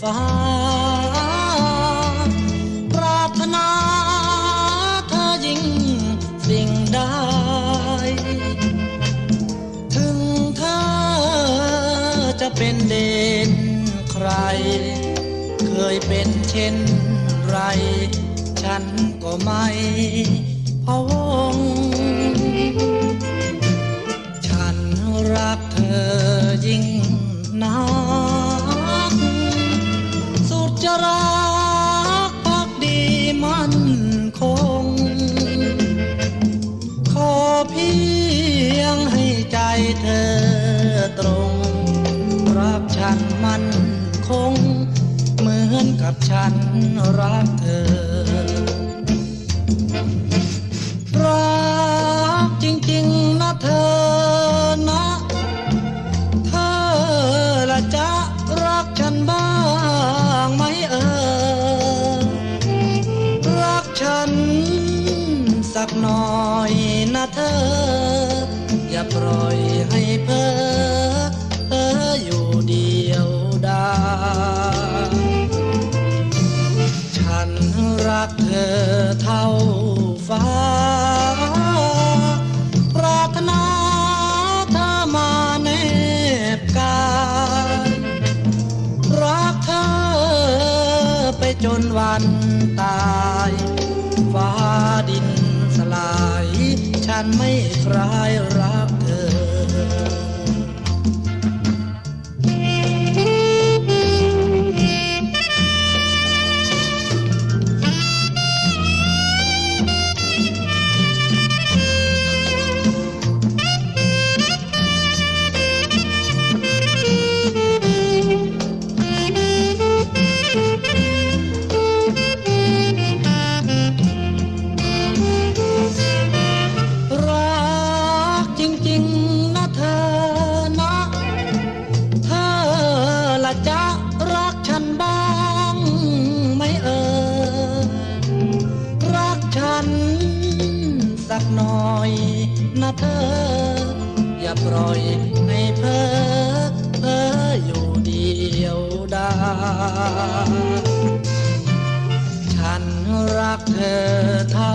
ฟ้า ปรารถนาเธอยิ่งสิ่งใดถึงเธอจะเป็นเด่นใคร เคยเป็นเช่นไร ฉันก็ไม่พะ อนกับฉันรักเธอ รักจริงๆนะเธอนะ เธอละจะรักฉันบ้างไหมเออ รักฉันสักหน่อยนะเธอ อย่าปล่อยให้เพ้อ รักเธอเท่าฟ้า ปรารถนาเธอมาแนบกายรักเธอไปจนวันตายฟ้าดินสลาย ฉันไม่คลายรัก เธอ อย่าปล่อยให้เพ้อเพ้ออยู่เดียวดายฉันรักเธอเท่า